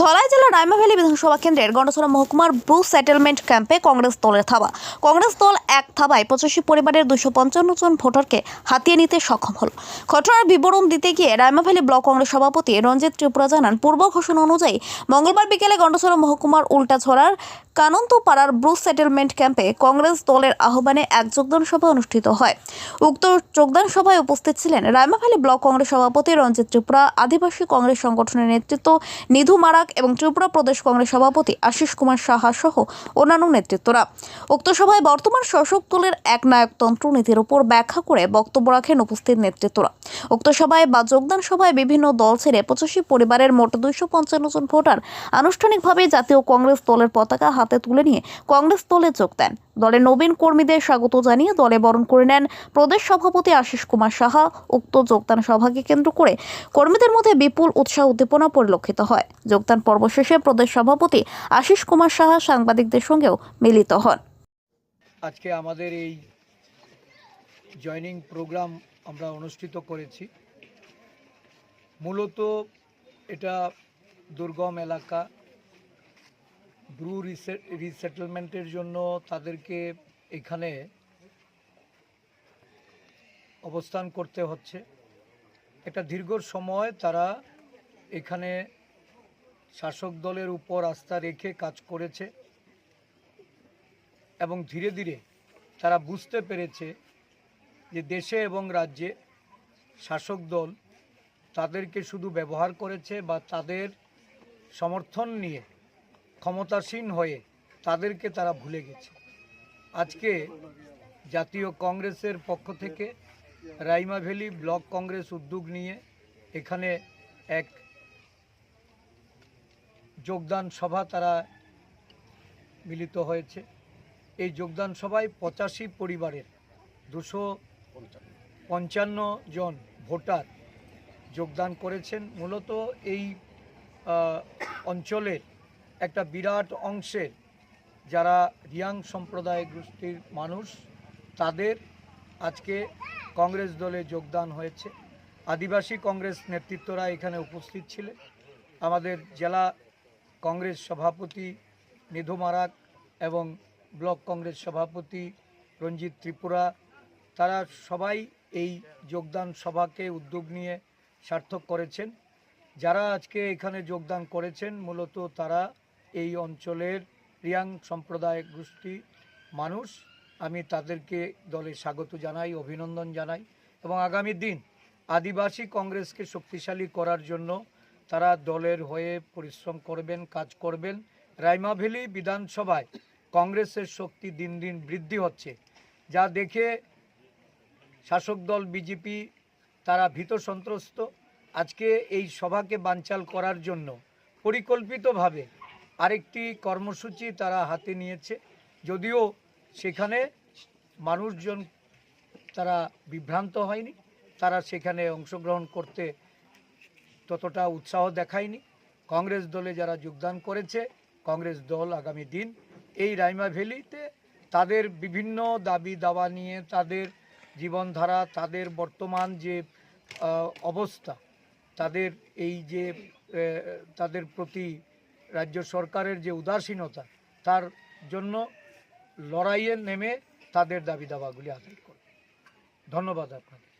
ধলাই জেলার রাইমাভ্যালি বিধানসভা কেন্দ্রের গন্ডছড়া মহকুমার ব্রু সেটেলমেন্ট ক্যাম্পে কংগ্রেস দলের থাবা। কংগ্রেস দল এক থাবায় পঁচাশি পরিবারের দুশো পঞ্চান্ন জন ভোটারকে হাতিয়ে নিতে সক্ষম হল। ঘটনার বিবরণ দিতে গিয়ে রাইমাভ্যালি ব্লক কংগ্রেস সভাপতি রঞ্জিত ত্রিপুরা জানান, পূর্ব ঘোষণা অনুযায়ী মঙ্গলবার বিকেলে গন্ডছড়া মহকুমার উল্টাছড়ার কানন্তপাড়ার ব্রুস সেটেলমেন্ট ক্যাম্পে কংগ্রেস দলের আহ্বানে এক যোগদান সভা অনুষ্ঠিত হয়। উক্ত যোগদান সভায় উপস্থিত ছিলেন রাইমাভ্যালি ব্লক কংগ্রেস সভাপতি রঞ্জিত ত্রিপুরা, আদিবাসী কংগ্রেস সংগঠনের নেতৃত্ব নিধু মারাক এবং ত্রিপুরা প্রদেশ কংগ্রেস সভাপতি আশিস কুমার সাহা সহ অন্যান্য নেতৃত্বরা। উক্ত সভায় বর্তমান শাসক দলের এক নায়কতন্ত্র নীতির উপর ব্যাখ্যা করে বক্তব্য রাখেন উপস্থিত নেতৃত্বরা। উক্ত সভায় বা যোগদান সভায় বিভিন্ন দল ছেড়ে পঁচাশি পরিবারের মোট দুইশো পঞ্চান্ন জন ভোটার আনুষ্ঠানিকভাবে জাতীয় কংগ্রেস দলের পতাকা হাতে তুলে নিয়ে কংগ্রেস দলে যোগ দেন। দলের নবীন কর্মীদের স্বাগত জানিয়ে দলে বরণ করে নেন প্রদেশ সভাপতি আশিস কুমার সাহা, উক্ত যোগদান সভাকে কেন্দ্র করে কর্মীদের মধ্যে বিপুল উৎসাহ উদ্দীপনা পরিলক্ষিত হয়। যোগদান পর্ব শেষে প্রদেশ সভাপতি আশিস কুমার সাহা সাংবাদিকদের সঙ্গেও মিলিত হন। আজকে আমাদের এই জয়নিং প্রোগ্রাম আমরা অনুষ্ঠিত করেছি। মূলত এটা দুর্গম এলাকা ব্রু রিসেটেলমেন্টের জন্য তাদেরকে এখানে অবস্থান করতে হচ্ছে। একটা দীর্ঘ সময় তারা এখানে শাসক দলের উপর আস্থা রেখে কাজ করেছে এবং ধীরে ধীরে তারা বুঝতে পেরেছে যে দেশে এবং রাজ্যে শাসক দল তাদেরকে শুধু ব্যবহার করেছে বা তাদের সমর্থন নিয়ে ক্ষমতাসীন হয়ে তাদেরকে তারা ভুলে গেছে। আজকে জাতীয় কংগ্রেসের পক্ষ থেকে রাইমা ভ্যালি ব্লক কংগ্রেস উদ্যোগ নিয়ে এখানে এক যোগদান সভা তারা মিলিত হয়েছে। এই যোগদান সভায় পঁচাশি পরিবারের দুশো পঞ্চান্ন জন ভোটার যোগদান করেছেন। মূলত এই অঞ্চলের একটা বিরাট অংশের যারা রিয়াং সম্প্রদায় গোষ্ঠীর মানুষ, তাদের আজকে কংগ্রেস দলে যোগদান হয়েছে। আদিবাসী কংগ্রেস নেতৃত্বরা এখানে উপস্থিত ছিলেন। আমাদের জেলা কংগ্রেস সভাপতি নিধু মারাক এবং ব্লক কংগ্রেস সভাপতি রঞ্জিত ত্রিপুরা, তারা সবাই এই যোগদান সভাকে উদ্যোগ নিয়ে সার্থক করেছেন। যারা আজকে এখানে যোগদান করেছেন, মূলত তারা এই অঞ্চলের রিয়াং সম্প্রদায় গোষ্ঠী মানুষ, আমি তাদেরকে দলে স্বাগত জানাই, অভিনন্দন জানাই এবং আগামী দিন আদিবাসী কংগ্রেসকে শক্তিশালী করার জন্য তারা দলের হয়ে পরিশ্রম করবেন, কাজ করবেন। রাইমাভেলি বিধানসভায় কংগ্রেসের শক্তি দিন দিন বৃদ্ধি হচ্ছে। যা দেখে শাসক দল বিজেপি তারা ভীত সন্ত্রস্ত। আজকে এই সভাকে বানচাল করার জন্য পরিকল্পিতভাবে আরেকটি কর্মসূচি তারা হাতে নিয়েছে। যদিও সেখানে মানুষজন তারা বিভ্রান্ত হয়নি, তারা সেখানে অংশগ্রহণ করতে ততটা উৎসাহ দেখায়নি। কংগ্রেস দলে যারা যোগদান করেছে, কংগ্রেস দল আগামী দিন এই রাইমা ভ্যালিতে তাদের বিভিন্ন দাবি দাওয়া নিয়ে তাদের জীবনধারা, তাদের বর্তমান যে অবস্থা, তাদের এই যে তাদের প্রতি রাজ্য সরকারের যে উদাসীনতা, তার জন্য লড়াইয়ে নেমে তাদের দাবি দাবাগুলি আদায় করবে। ধন্যবাদ আপনাকে